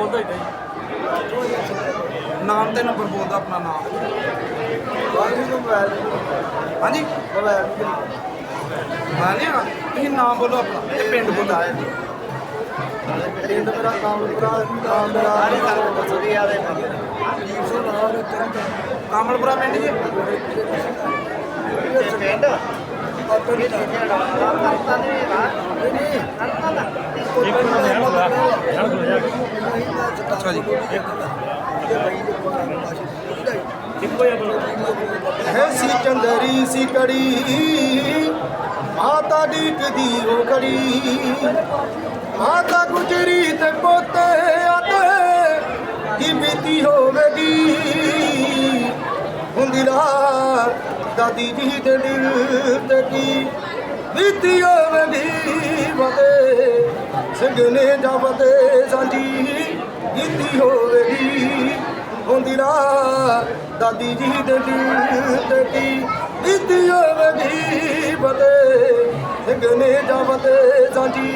ਬੋਲਦਾ ਹੀ ਨਹੀਂ। ਨਾਮ ਤੇ ਨੰਬਰ ਬੋਲਦਾ ਆਪਣਾ ਨਾਮ। ਹਾਂਜੀ? ਹਾਂ। ਨਹੀਂ ਆ ਤੁਸੀਂ ਨਾਮ ਬੋਲੋ ਆਪਣਾ ਤੇ ਪਿੰਡ ਬੋਲੋ। ਪਿੰਡ ਮੇਰਾ ਕਾਮਲਪੁਰਾ ਨਾਮ ਮੇਰਾ ਸਾਰੇ ਤੁਹਾਨੂੰ ਦੱਸੋਗੇ ਯਾਰ ਜੀਵ ਸਿੰਘ ਨਾਮ ਹੈ ਤਰਨ ਕਾਮਲਪੁਰਾ ਪਿੰਡ ਜੀ? ਪਿੰਡ? ਅੱਛਾ ਜੀ ਹੈ ਸੀ ਚੰਦਰੀ ਸੀ ਕੜੀ ਮਾਤਾ ਡੀਕਦੀ ਉਹ ਕੜੀ ਮਾਤਾ ਗੁਜਰੀ ਤੇ ਪੋਤੇ ਆਤੇ ਕੀ ਬੀਤੀ ਹੋਵੇਗੀ ਦਾਦੀ ਜੀ ਦੇ ਦਿਲ ਤੇ ਕੀ? ਬੀਤੀ ਹੋਵੇਗੀ ਬਤੇ ਸਿੰਘਨੇ ਜਾਵਤੇ ਸਾਂਝੀ, ਕੀਤੀ ਹੋਵੇਗੀ। ਹੁੰਦੀ ਰਾ ਦਾਦੀ ਜੀ ਦੇ ਦਿਲ ਤੇ ਕੀ? ਬੀਤੀ ਹੋਵੇਗੀ ਬਤੇ ਸਿੰਘਨੇ ਜਾਵਤੇ ਸਾਂਝੀ,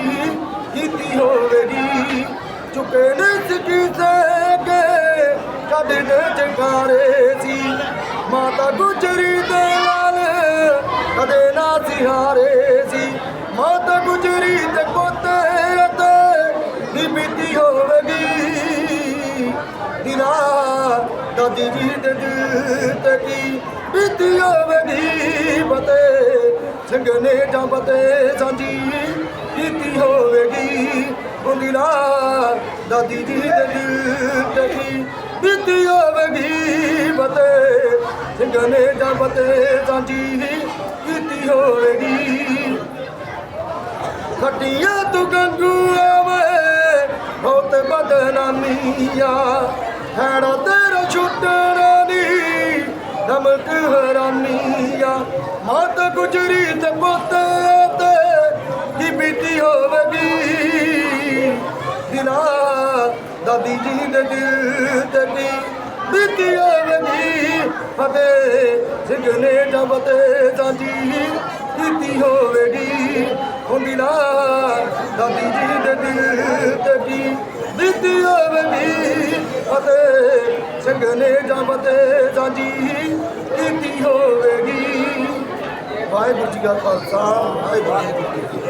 ਕੀਤੀ ਹੋਵੇਗੀ। ਚੁੱਕੇ ਨੇ ਸਿੱਕੀ ਸੇ ਕੇ ਕੱਢ ਦੇ ਚੰਗਾਰੇ ਸੀ। ਮਾਤਾ ਗੁਜਰੀ ਦੇ ਕਦੇ ਨਾ ਸਿਹਾਰੇ ਸੀ। ਮਾਤਾ ਗੁਜਰੀ ਤੇ ਪੋਤੇ ਅਤੇ ਨੀ ਬੀਤੀ ਹੋਵੇਗੀ। ਦਿਨਾ ਦਾਦੀ ਜੀ ਦੇ ਦਿਲ ਕੀ ਬੀਤੀ ਹੋਵੇਗੀ? ਬਤੇ ਸੰਗਨੇ ਜਾਂ ਬਤੇ ਸਾਂਝੀ ਕੀਤੀ ਹੋਵੇਗੀ। ਹੁੰਦੀ ਦਾਦੀ ਜੀ ਦੇ ਦਿਲ ਕੀ ਬੀਤੀ ਹੋਵੇਗੀ? ਬਤੇ ਸਿੰਘਨੇ ਜਾਂ ਬਤੇ ਸਾਂਝੀ ਕੀਤੀ ਹੋਵੇਗੀ। ਖੱਟੀਆਂ ਤੂੰ ਗੰਗੂ ਆਵੇ, ਬਹੁਤ ਬਦਨਾਮੀਆ। ਹੈੜਾ ਤੇਰਾ ਛੁੱਟਣਾ ਨੀ ਨਮਕ ਹਰਾਮੀਆ ਮਾਤ ਗੁਜਰੀ ਤੇ ਪੋਤੇ ਤੇ ਕੀ ਬੀਤੀ ਹੋਵੇਗੀ। ਦਿਨਾ ਦਾਦੀ ਜੀ ਦੇ ਦਿਲ ਤੇ ਬੀਤੀ ਹੋਵੇ ਫਤੇ ਸਿੰਘਨੇ ਜਬਤੇ ਸਾਂਝੀ ਕੀਤੀ ਹੋਵੇਗੀ। ਹੁੰਦੀ ਨਾ ਦਾਦੀ ਜੀ ਦੇ ਦਿਲ ਤੇ ਕੀ ਬੀਤੀ ਹੋਵੇਗੀ। ਫਤਿਹ ਸਿੰਘਨੇ ਜਬਤੇ ਸਾਂਝੀ ਕੀਤੀ ਹੋਵੇਗੀ। ਵਾਹਿਗੁਰੂ ਜੀ ਕਾ ਖਾਲਸਾ, ਵਾਹਿਗੁਰੂ ਜੀ ਕੀ ਫਤਿਹ।